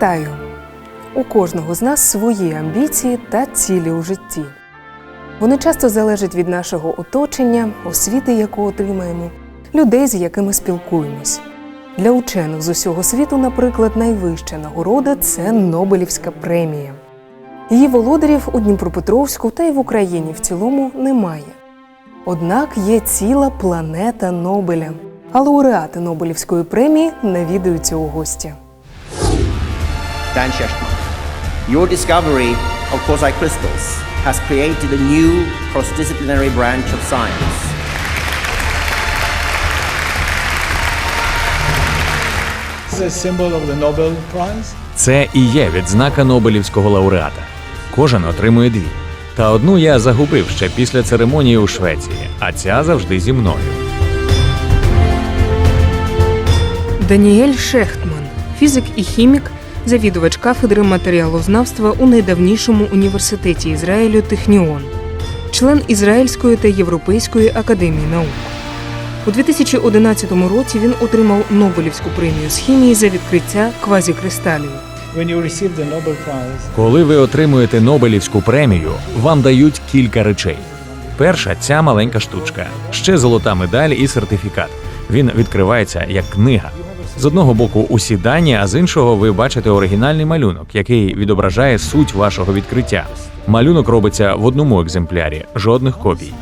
Вітаю! У кожного з нас свої амбіції та цілі у житті. Вони часто залежать від нашого оточення, освіти, яку отримаємо, людей, з якими спілкуємось. Для учених з усього світу, наприклад, найвища нагорода це Нобелівська премія. Її володарів у Дніпропетровську та й в Україні в цілому немає. Однак є ціла планета Нобеля, а лауреати Нобелівської премії навідуються у гості. Dan Shechtman. Your discovery of quasi crystals has created a new cross-disciplinary branch of science. It's symbol of the Nobel Prize. Це і є відзнака Нобелівського лауреата. Кожен отримує дві. Та одну я загубив ще після церемонії у Швеції, а ця завжди зі мною. Даніель Шехтман, фізик і хімік, завідувач кафедри матеріалознавства у найдавнішому університеті Ізраїлю Техніон, член Ізраїльської та Європейської академії наук. У 2011 році він отримав Нобелівську премію з хімії за відкриття квазікристалів. Коли ви отримуєте Нобелівську премію, вам дають кілька речей. Перша ця маленька штучка, ще золота медаль і сертифікат. Він відкривається як книга. З одного боку усі дані, а з іншого ви бачите оригінальний малюнок, який відображає суть вашого відкриття. Малюнок робиться в одному екземплярі, жодних копій.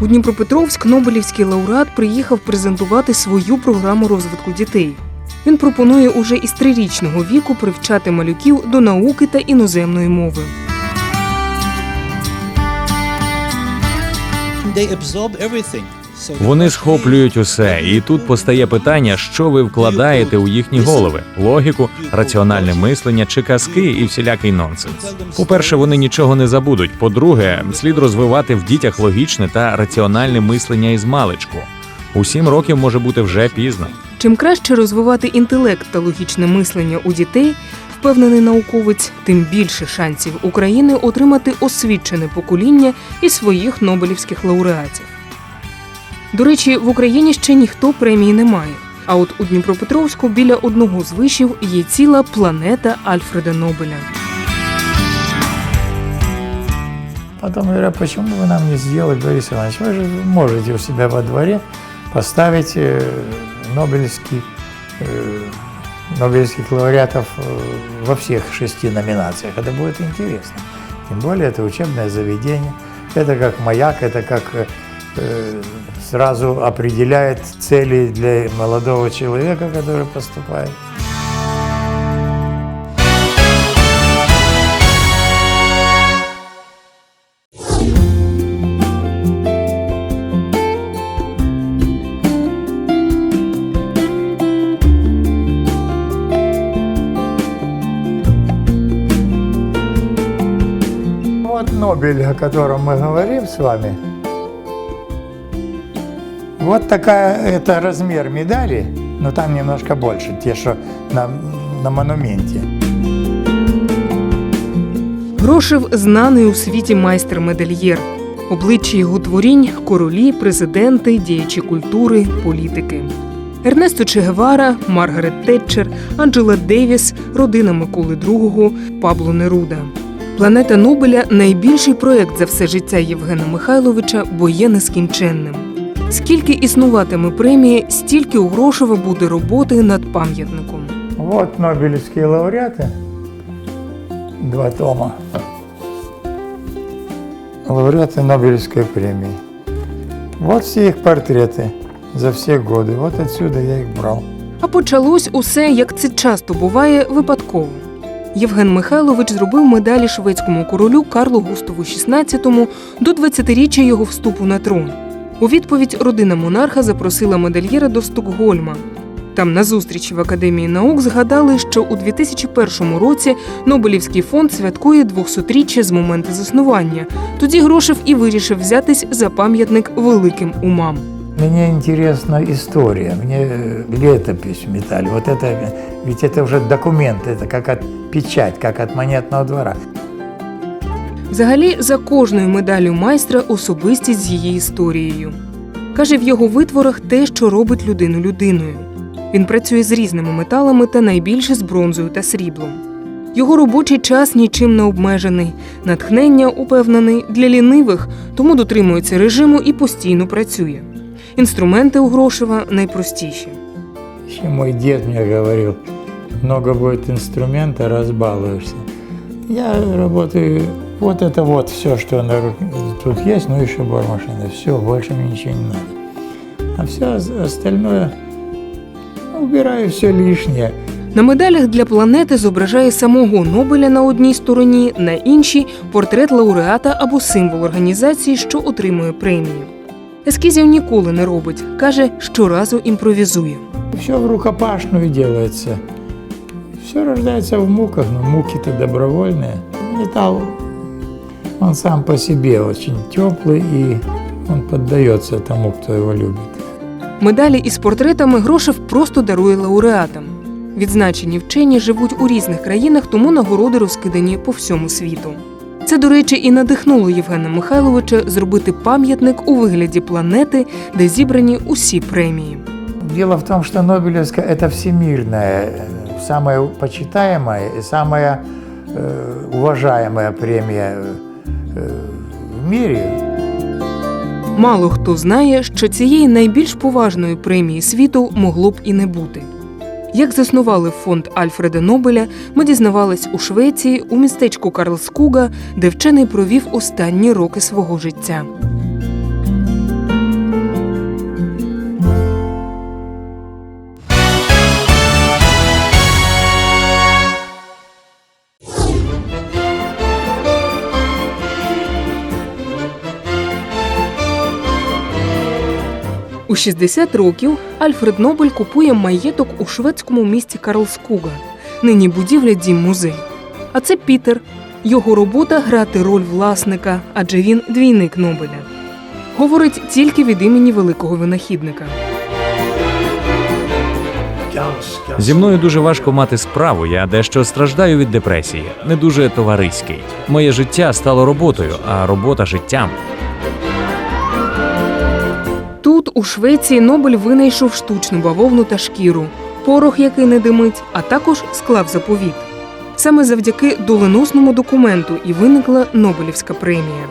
У Дніпропетровськ Нобелівський лауреат приїхав презентувати свою програму розвитку дітей. Він пропонує уже із трирічного віку привчати малюків до науки та іноземної мови. Вони схоплюють усе, і тут постає питання, що ви вкладаєте у їхні голови: логіку, раціональне мислення чи казки і всілякий нонсенс. По-перше, вони нічого не забудуть. По-друге, слід розвивати в дітях логічне та раціональне мислення із маличку. У сім років може бути вже пізно. Чим краще розвивати інтелект та логічне мислення у дітей, впевнений науковець, тим більше шансів України отримати освічене покоління і своїх нобелівських лауреатів. До речі, в Україні ще ніхто премії не має. А от у Дніпропетровську біля одного з вишів є ціла планета Альфреда Нобеля. Потом говорят, почему вы нам не сделали, Борис Иванович, вы же можете у себя во дворе поставить э, Нобелевский, э, Нобелевских лауреатов э, во всех шести номинациях. Это будет интересно. Тем более это учебное заведение, это как маяк, это как э, э, сразу определяет цели для молодого человека, который поступает. Вот Нобель, о котором мы говорим с вами. Вот такая, это размер медали, но там немножко больше, те, что на, на монументе. Грошев знаний у світі майстер-медальєр. Обличчя його творінь королі, президенти, діячі культури, політики. Ернесто Че Гевара, Маргарет Тетчер, Анджела Девіс, родина Миколи II, Пабло Неруда. Планета Нобеля найбільший проект за все життя Євгена Михайловича, бо є нескінченним. Скільки існуватиме премії, стільки у Грошева буде роботи над пам'ятником. Вот Нобелевские лауреаты. Два тома. Лауреаты Нобелевской премии. Вот все их портреты за все годы. Вот отсюда я их брал. А почалось усе, як це часто буває, випадково. Євген Михайлович зробив медалі шведському королю Карлу Густаву XVI до 20-річчя його вступу на трон. У відповідь родина монарха запросила медальєра до Стокгольма. Там на зустрічі в Академії наук згадали, що у 2001 році Нобелівський фонд святкує 200-річчя з моменту заснування. Тоді Грошев і вирішив взятись за пам'ятник великим умам. Мне интересна история, мне э, летопись в металле. Вот это, ведь это уже документ, это как от печать, как от монетного двора. Взагалі, за кожною медаллю майстра особистість з її історією. Каже, в його витворах те, що робить людину людиною. Він працює з різними металами та найбільше з бронзою та сріблом. Його робочий час нічим не обмежений. Натхнення упевнений для лінивих, тому дотримується режиму і постійно працює. Інструменти у Грошева найпростіші. Еще мой дед мне говорил, много будет инструмента, разбалуешься. Я работаю, вот это вот все, что на тут есть, ну еще бормашина, все, больше мне ничего не надо. А все остальное, ну, убираю все лишнее. На медалях для планети зображає самого Нобеля на одній стороні, на іншій портрет лауреата або символ організації, що отримує премію. Ескізів ніколи не робить, каже, щоразу імпровізує. Все в рукопашную делается. Все рождается в муках, но муки-то добровольные. Металл, он сам по себе очень теплый, и он поддается тому, кто его любит. Медалі із портретами Грошев просто дарує лауреатам. Відзначені вчені живуть у різних країнах, тому нагороди розкидані по всьому світу. Це, до речі, і надихнуло Євгена Михайловича зробити пам'ятник у вигляді планети, де зібрані усі премії. Дело в том, что Нобелевская – это всемирная, э, самая почитаемая и самая э, уважаемая премия э, в мире. Мало хто знає, що цієї найбільш поважної премії світу могло б і не бути. Як заснували фонд Альфреда Нобеля, ми дізнавались у Швеції у містечку Карлскуга, де вчений провів останні роки свого життя. У 60 років Альфред Нобель купує маєток у шведському місті Карлскуга. Нині будівля дім музей. А це Пітер. Його робота грати роль власника, адже він двійник Нобеля. Говорить тільки від імені великого винахідника. Зі мною дуже важко мати справу. Я дещо страждаю від депресії, не дуже товариський. Моє життя стало роботою, а робота життям. У Швеції, Нобель винайшов штучну бавовну та шкіру, порох, який не димить, а також склав заповіт. Саме завдяки доленосному документу і виникла Нобелівська премія.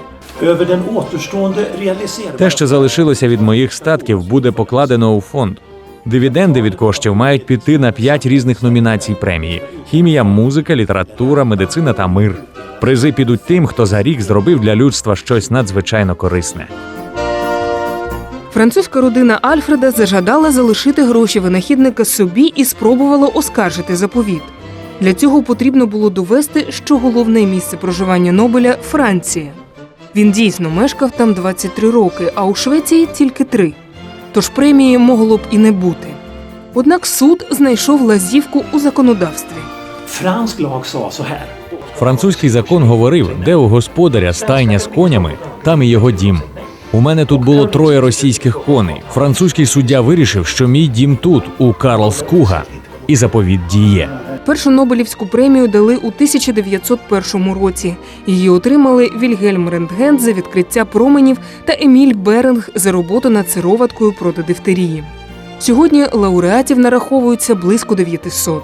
Те, що залишилося від моїх статків, буде покладено у фонд. Дивіденди від коштів мають піти на п'ять різних номінацій премії: хімія, музика, література, медицина та мир. Призи підуть тим, хто за рік зробив для людства щось надзвичайно корисне. Французька родина Альфреда зажадала залишити гроші винахідника собі і спробувала оскаржити заповіт. Для цього потрібно було довести, що головне місце проживання Нобеля Франція. Він дійсно мешкав там 23 роки, а у Швеції тільки три. Тож премії могло б і не бути. Однак суд знайшов лазівку у законодавстві. Французький закон говорив, де у господаря стайня з конями, там і його дім. У мене тут було троє російських коней. Французький суддя вирішив, що мій дім тут, у Карлскуга, і заповіт діє. Першу Нобелівську премію дали у 1901 році. Її отримали Вільгельм Рентген за відкриття променів та Еміль Беринг за роботу над сироваткою проти дифтерії. Сьогодні лауреатів нараховується близько 900.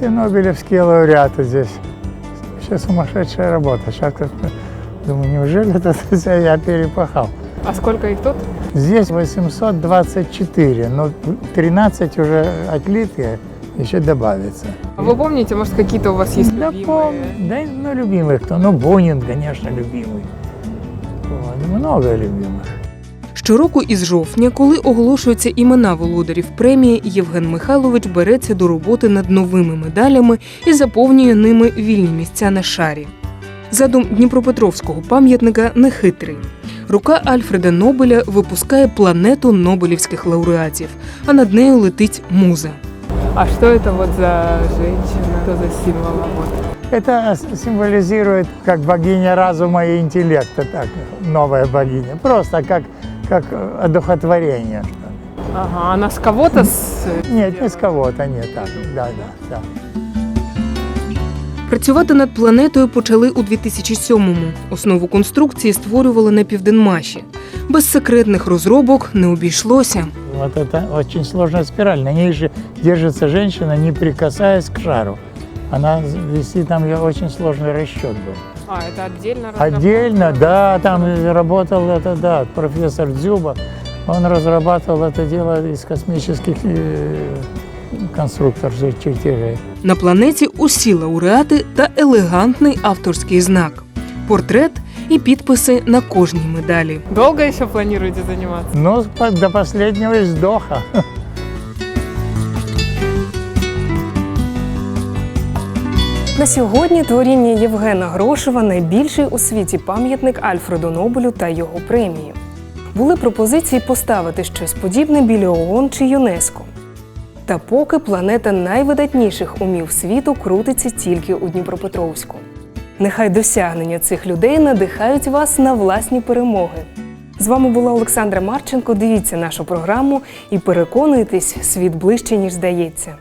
все нобелевские лауреаты здесь. Вообще сумасшедшая работа. Сейчас как думаю, неужели это я перепахал? А скільки їх тут? Здесь 824, но 13 уже отлитые, еще добавится. Ви пам'ятаєте, може, якісь у вас є Да помню. Да, ну, любимый кто? Ну, Бунин, конечно, любимый. Вот, много любимых. Щороку із жовтня, коли оголошуються імена володарів премії, Євген Михайлович береться до роботи над новими медалями і заповнює ними вільні місця на шарі. Задум Дніпропетровського пам'ятника нехитрий. Рука Альфреда Нобеля випускає планету нобелівських лауреатів, а над нею летить муза. А что это вот за женщина? Что за символ? Это символизирует как богиня разума и интеллекта, так, новая богиня. Просто как, как э, одухотворение. что ли. Ага, она с кого-то с... Нет, не с кого-то, нет, так, да, да, да. Працювати над планетою почали у 2007-му. Основу конструкції створювали на Південмаші. Без секретних розробок не обійшлося. Вот это очень сложная спираль. На ней же держится женщина, не прикасаясь к шару. Она вести там ее очень сложный расчет был. А, это отдельно Отдельно, да, там работал это, да, профессор Дзюба. Он разрабатывал это дело из космических э, конструкторских чертежей. На планеті усі лауреати та елегантний авторський знак, портрет і підписи на кожній медалі. Долго еще планируете заниматься? Ну, по- до последнего издоха. На сьогодні творіння Євгена Грошева найбільший у світі пам'ятник Альфреду Нобелю та його премії. Були пропозиції поставити щось подібне біля ООН чи ЮНЕСКО. Та поки планета найвидатніших умів світу крутиться тільки у Дніпропетровську. Нехай досягнення цих людей надихають вас на власні перемоги. З вами була Олександра Марченко. Дивіться нашу програму і переконуйтесь, світ ближче, ніж здається.